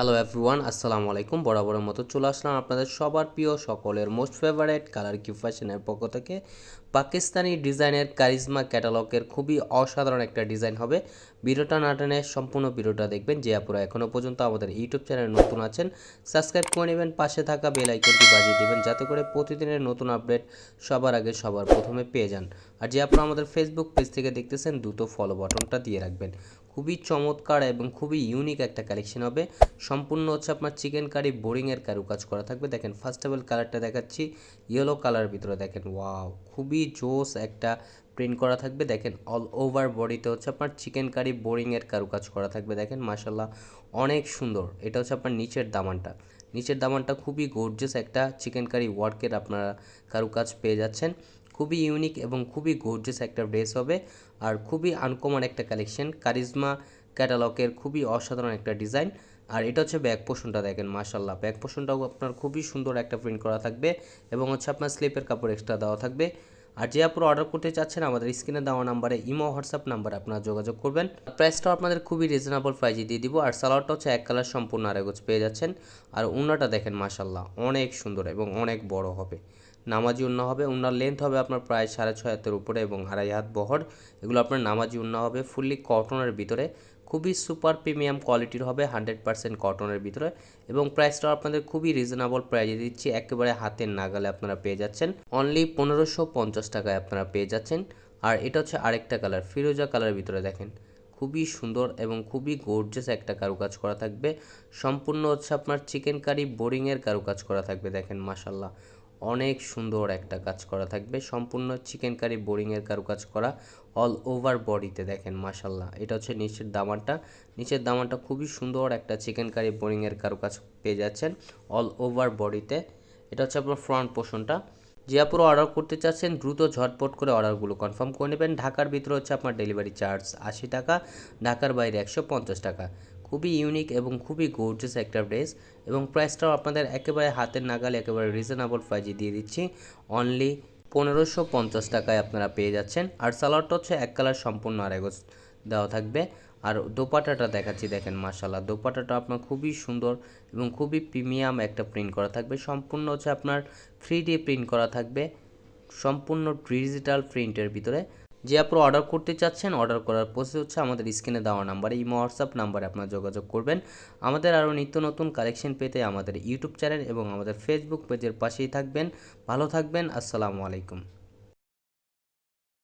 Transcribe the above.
Hello everyone আসসালামু আলাইকুম। বরাবরের মতো চলে আসলাম আপনাদের সবার প্রিয় সকলের মোস্ট ফেভারেট কালার কিউ ফ্যাশনের পক্ষ থেকে। পাকিস্তানি ডিজাইনের কারিজমা ক্যাটালগের খুবই অসাধারণ একটা ডিজাইন হবে। ভিডিওটা না টেনে সম্পূর্ণ ভিডিওটা দেখবেন। যে আপুরা এখনও পর্যন্ত আমাদের ইউটিউব চ্যানেল নতুন আছেন সাবস্ক্রাইব করে নেবেন, পাশে থাকা বেল আইকনটি বাজিয়ে দেবেন, যাতে করে প্রতিদিনের নতুন আপডেট সবার আগে সবার প্রথমে পেয়ে যান। আর যে আপনারা আমাদের ফেসবুক পেজ থেকে দেখতেছেন, দ্রুত ফলো বাটনটা দিয়ে রাখবেন। খুবই চমৎকার এবং খুবই ইউনিক একটা কালেকশন হবে। সম্পূর্ণ হচ্ছে আপনার চিকেন কারি বোরিংয়ের কারুকাজ করা থাকবে। দেখেন ফার্স্ট অফ অল কালারটা দেখাচ্ছি ইয়েলো কালার ভিতরে দেখেন ওয়াও খুবই জোস একটা প্রিন্ট করা থাকবে। দেখেন অল ওভার বডিতে হচ্ছে আপনার চিকেন কারি বোরিংয়ের কারুকাজ করা থাকবে। দেখেন মাসাল্লাহ অনেক সুন্দর। এটা হচ্ছে আপনার নিচের দামানটা। নিচের দামানটা খুবই গর্জিয়াস একটা চিকেন কারি ওয়ার্কের আপনারা কারুকাজ পেয়ে যাচ্ছেন। খুবই ইউনিক এবং খুবই গর্জিয়াস একটা ড্রেস হবে। আর খুবই আনকমন একটা কালেকশন কারিজমা ক্যাটালগের খুবই অসাধারণ একটা ডিজাইন আর এটা হচ্ছে ব্যাক পোষণটা দেখেন মাশাল্লাহ ব্যাক পোষণটাও আপনার খুবই সুন্দর একটা প্রিন্ট করা থাকবে এবং হচ্ছে আপনার স্লিপের কাপড় এক্সট্রা দেওয়া থাকবে। আর যে আপনারা অর্ডার করতে চাচ্ছেন, আমাদের স্ক্রিনে দেওয়া নাম্বারে ইমো হোয়াটসঅ্যাপ নাম্বারে আপনারা যোগাযোগ করবেন। প্রাইসটাও আপনাদের খুবই রিজনেবল প্রাইজে দিয়ে দিব। আর সালোয়ারটা হচ্ছে এক কালার সম্পূর্ণ আরেগোজ পেয়ে যাচ্ছেন। আর উন্নাটা দেখেন মাশাল্লাহ অনেক সুন্দর এবং অনেক বড় হবে। নামাজি উন্না হবে, উন্নার লেন্থ হবে আপনার প্রায় সাড়ে ছয় হাতের উপরে এবং আড়াই হাত বহর। এগুলো আপনার নামাজি উন্না হবে ফুললি কটনের ভিতরে। খুবই সুপার প্রিমিয়াম কোয়ালিটির হবে হান্ড্রেড পার্সেন্ট কটনের ভিতরে এবং প্রাইসটাও আপনাদের খুবই রিজনেবল প্রাইজে দিচ্ছি। একেবারে হাতের নাগালে আপনারা পেয়ে যাচ্ছেন। অনলি পনেরোশো পঞ্চাশ টাকায় আপনারা পেয়ে যাচ্ছেন। আর এটা হচ্ছে আরেকটা কালার ফিরোজা কালারের ভিতরে দেখেন। খুবই সুন্দর এবং খুবই গর্জেস একটা কারুকাজ করা থাকবে। সম্পূর্ণ হচ্ছে আপনার চিকেন কারি বোরিংয়ের কারুকাজ করা থাকবে, দেখেন মাসাল্লাহ অনেক সুন্দর একটা কাজ করা থাকবে। সম্পূর্ণ চিকেন কারি বোরিংয়ের কারুকাজ করা অল ওভার বডিতে দেখেন মাসাল্লাহ এটা হচ্ছে নিচের দামানটা। নিচের দামানটা খুবই সুন্দর একটা চিকেন কারি বোরিংয়ের কারুকাজ পেয়ে যাচ্ছেন অল ওভার বডিতে এটা হচ্ছে আপনার ফ্রন্ট পোর্শনটা যে আপুরো অর্ডার করতে চাচ্ছেন, দ্রুত ঝটপট করে অর্ডারগুলো কনফার্ম করে নেবেন। ঢাকার ভিতরে হচ্ছে আপনার ডেলিভারি চার্জ আশি টাকা, ঢাকার বাইরে একশো পঞ্চাশ টাকা। খুবই ইউনিক এবং খুবই গোর্জেস একটা ড্রেস এবং প্রাইসটাও আপনাদের একেবারে হাতের নাগালে, একেবারে রিজনেবল প্রাইজে দিয়ে দিচ্ছি। অনলি পনেরোশো পঞ্চাশ টাকায় আপনারা পেয়ে যাচ্ছেন। আর সালোয়ারটা হচ্ছে এক কালার সম্পূর্ণ আরেগজ দেওয়া থাকবে। আর দোপাটাটা দেখাচ্ছি, দেখেন মাসাল্লাহ দোপাটাটা আপনার খুবই সুন্দর এবং খুবই প্রিমিয়াম একটা প্রিন্ট করা থাকবে। সম্পূর্ণ হচ্ছে আপনার থ্রি প্রিন্ট করা থাকবে। সম্পূর্ণ ডিজিটাল প্রিন্টের ভিতরে। যে আপনারা অর্ডার করতে চাচ্ছেন অর্ডার করার প্রসেস হচ্ছে আমাদের স্ক্রিনে দেওয়া নাম্বারে ইমো হোয়াটসঅ্যাপ নাম্বারে আপনারা যোগাযোগ করবেন। আমাদের আরও নিত্য নতুন কালেকশন পেতে আমাদের ইউটিউব চ্যানেল এবং আমাদের ফেসবুক পেজের পাশেই থাকবেন। ভালো থাকবেন, আসসালামু আলাইকুম।